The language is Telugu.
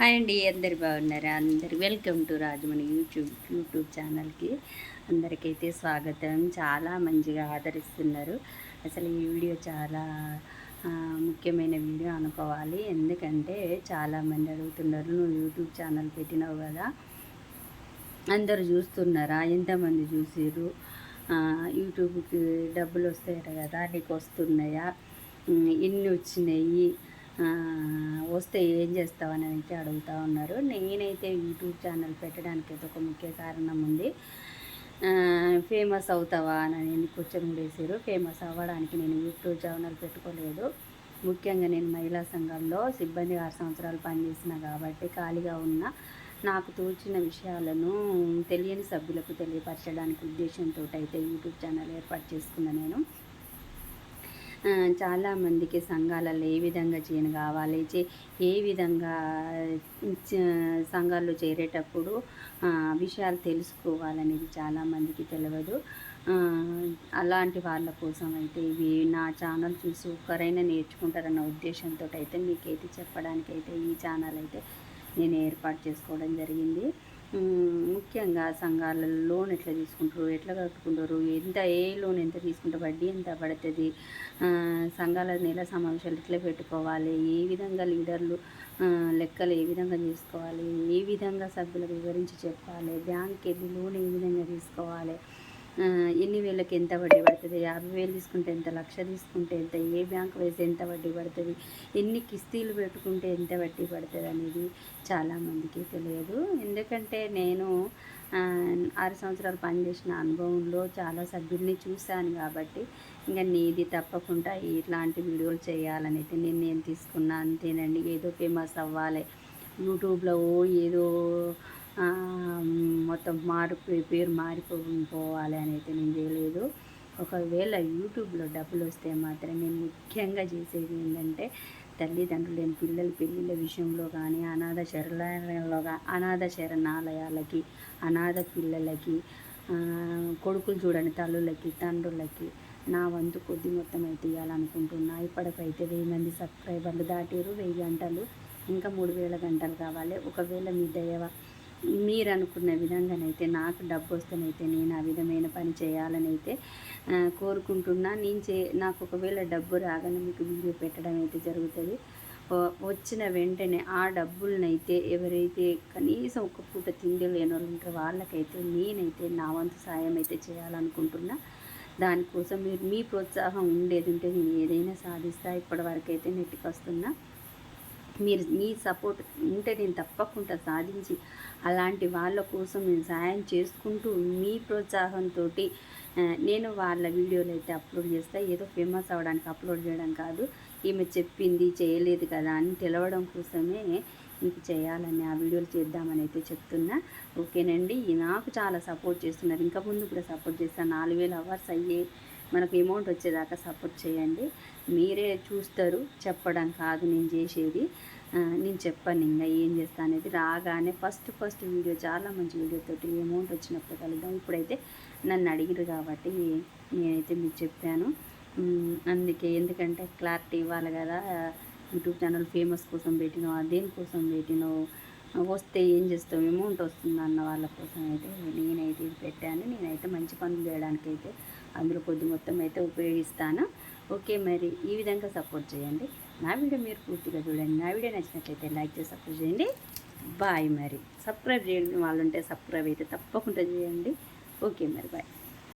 హాయ్ అండి అందరు బాగున్నారా? అందరు welcome to Rajamani YouTube YouTube ఛానల్కి అందరికైతే స్వాగతం. చాలా మంచిగా ఆదరిస్తున్నారు. అసలు ఈ వీడియో చాలా ముఖ్యమైన వీడియో అనుకోవాలి. ఎందుకంటే చాలామంది అడుగుతున్నారు నువ్వు యూట్యూబ్ ఛానల్ పెట్టినావు కదా అందరు చూస్తున్నారా? ఎంతమంది చూసారు యూట్యూబ్కి డబ్బులు వస్తాయట కదా నీకు వస్తున్నాయా? ఎన్ని వచ్చినాయి? వస్తే ఏం చేస్తావని అయితే అడుగుతూ ఉన్నారు. నేనైతే యూట్యూబ్ ఛానల్ పెట్టడానికి అయితే ఒక ముఖ్య కారణం ఉంది. ఫేమస్ అవుతావా అని నేను క్వశ్చన్ వేసారు. ఫేమస్ అవ్వడానికి నేను యూట్యూబ్ ఛానల్ పెట్టుకోలేదు. ముఖ్యంగా నేను మహిళా సంఘంలో సిబ్బంది ఆరు సంవత్సరాలు పనిచేసిన కాబట్టి ఖాళీగా ఉన్న నాకు తోచిన విషయాలను తెలియని సభ్యులకు తెలియపరచడానికి ఉద్దేశంతో అయితే యూట్యూబ్ ఛానల్ ఏర్పాటు చేసుకున్న నేను. చాలామందికి సంఘాలలో ఏ విధంగా చేయను కావాలి చే ఏ విధంగా సంఘాల్లో చేరేటప్పుడు విషయాలు తెలుసుకోవాలనేది చాలామందికి తెలియదు అలాంటి వాళ్ళ కోసం అయితే ఇవి నా ఛానల్ చూసి ఒక్కరైనా నేర్చుకుంటారన్న ఉద్దేశంతో అయితే మీకైతే చెప్పడానికి అయితే ఈ ఛానల్ అయితే నేను ఏర్పాటు చేసుకోవడం జరిగింది. ముఖ్యంగా సంఘాలలో లోన్ ఎట్లా తీసుకుంటారు ఎట్లా కట్టుకుంటారు ఎంత ఏ లోన్ ఎంత తీసుకుంటే వడ్డీ ఎంత పడుతుంది సంఘాల నెల సమావేశాలు ఎట్లా పెట్టుకోవాలి ఏ విధంగా లీడర్లు లెక్కలు ఏ విధంగా చేసుకోవాలి ఏ విధంగా సభ్యులకు వివరించి చెప్పాలి బ్యాంక్కి వెళ్ళి లోన్ ఏ విధంగా తీసుకోవాలి ఎన్ని వేలకు ఎంత వడ్డీ పడుతుంది? యాభై వేలు తీసుకుంటే ఎంత? లక్ష తీసుకుంటే ఎంత? ఏ బ్యాంక్ వేస్తే ఎంత వడ్డీ పడుతుంది? ఎన్ని కిస్తీలు పెట్టుకుంటే ఎంత వడ్డీ పడుతుంది అనేది చాలామందికి తెలియదు. ఎందుకంటే నేను ఆరు సంవత్సరాలు పనిచేసిన అనుభవంలో చాలా సభ్యుల్ని చూశాను కాబట్టి ఇంకా నీది తప్పకుండా ఇట్లాంటి వీడియోలు చేయాలని అయితే నేను తీసుకున్నా. అంతేనండి. ఏదో ఫేమస్ అవ్వాలి. యూట్యూబ్లో ఏదో మొత్తం మారిపోయి పేరు మారిపోవాలి అని అయితే నేను చేయలేదు. ఒకవేళ యూట్యూబ్లో డబ్బులు వస్తే మాత్రం నేను ముఖ్యంగా చేసేది ఏంటంటే తల్లిదండ్రులు లేని పిల్లల పెళ్ళిళ్ళ విషయంలో కానీ అనాథ శరణాలయంలో అనాథ శరణాలయాలకి అనాథ పిల్లలకి కొడుకులు చూడని తల్లులకి తండ్రులకి నా వంతు కొద్ది మొత్తం అయితే ఇవ్వాలనుకుంటున్నా ఇప్పటికైతే వెయ్యి మంది సబ్స్క్రైబర్లు దాటారు వెయ్యి గంటలు ఇంకా మూడు వేల గంటలు కావాలి. ఒకవేళ మీ దయవ మీరు అనుకున్న విధంగానైతే నాకు డబ్బు వస్తేనైతే నేను ఆ విధమైన పని చేయాలని అయితే కోరుకుంటున్నా. నేను చే నాకు ఒకవేళ డబ్బు రాగానే మీకు వీడియో పెట్టడం అయితే జరుగుతుంది వచ్చిన వెంటనే ఆ డబ్బులనైతే ఎవరైతే కనీసం ఒక పూట తిండి లేని వాళ్ళు ఉంటారో వాళ్ళకైతే నేనైతే నా వంతు సాయం అయితే చేయాలనుకుంటున్నా. దానికోసం మీరు మీ ప్రోత్సాహం ఉండేది ఉంటే నేను ఏదైనా సాధిస్తా ఇప్పటివరకు అయితే నెట్టుకొస్తున్నా. మీరు మీ సపోర్ట్ ఉంటే నేను తప్పకుండా సాధించి అలాంటి వాళ్ళ కోసం నేను సహాయం చేసుకుంటూ మీ ప్రోత్సాహంతో నేను వాళ్ళ వీడియోలు అయితే అప్లోడ్ చేస్తా. ఏదో ఫేమస్ అవ్వడానికి అప్లోడ్ చేయడం కాదు. ఈమె చెప్పింది చేయలేదు కదా అని తెలవడం కోసమే మీకు చేయాలని ఆ వీడియోలు చేద్దామని అయితే చెప్తున్నా. ఓకేనండి. నాకు చాలా సపోర్ట్ చేస్తున్నారు. ఇంకా ముందు కూడా సపోర్ట్ చేస్తాను నాలుగు వేల అవర్స్ అయ్యే మనకు అమౌంట్ వచ్చేదాకా సపోర్ట్ చేయండి. మీరే చూస్తారు. చెప్పడం కాదు నేను చేసేది. నేను చెప్పాను ఇంకా ఏం చేస్తా అనేది. రాగానే ఫస్ట్ ఫస్ట్ వీడియో చాలా మంచి వీడియోతోటి అమౌంట్ వచ్చినప్పుడు కలుద్దాం. ఇప్పుడైతే నన్ను అడిగిరు కాబట్టి నేనైతే మీకు చెప్పాను. అందుకే ఎందుకంటే క్లారిటీ ఇవ్వాలి కదా. యూట్యూబ్ ఛానల్ ఫేమస్ కోసం పెట్టినావు దేనికోసం పెట్టినావు వస్తే ఏం చేస్తావు? అమౌంట్ వస్తుంది అన్న వాళ్ళ కోసం అయితే నేనైతే ఇది పెట్టాను. నేనైతే మంచి పనులు చేయడానికి అయితే అందులో కొద్ది మొత్తం అయితే ఉపయోగిస్తాను. ఓకే మరి ఈ విధంగా సపోర్ట్ చేయండి. నా వీడియో మీరు పూర్తిగా చూడండి. నా వీడియో నచ్చినట్లయితే లైక్ చేసి సపోర్ట్ చేయండి. బాయ్ మరి. సబ్స్క్రైబ్ చేయండి వాళ్ళు ఉంటే సబ్స్క్రైబ్ అయితే తప్పకుండా చేయండి. ఓకే మరి బాయ్.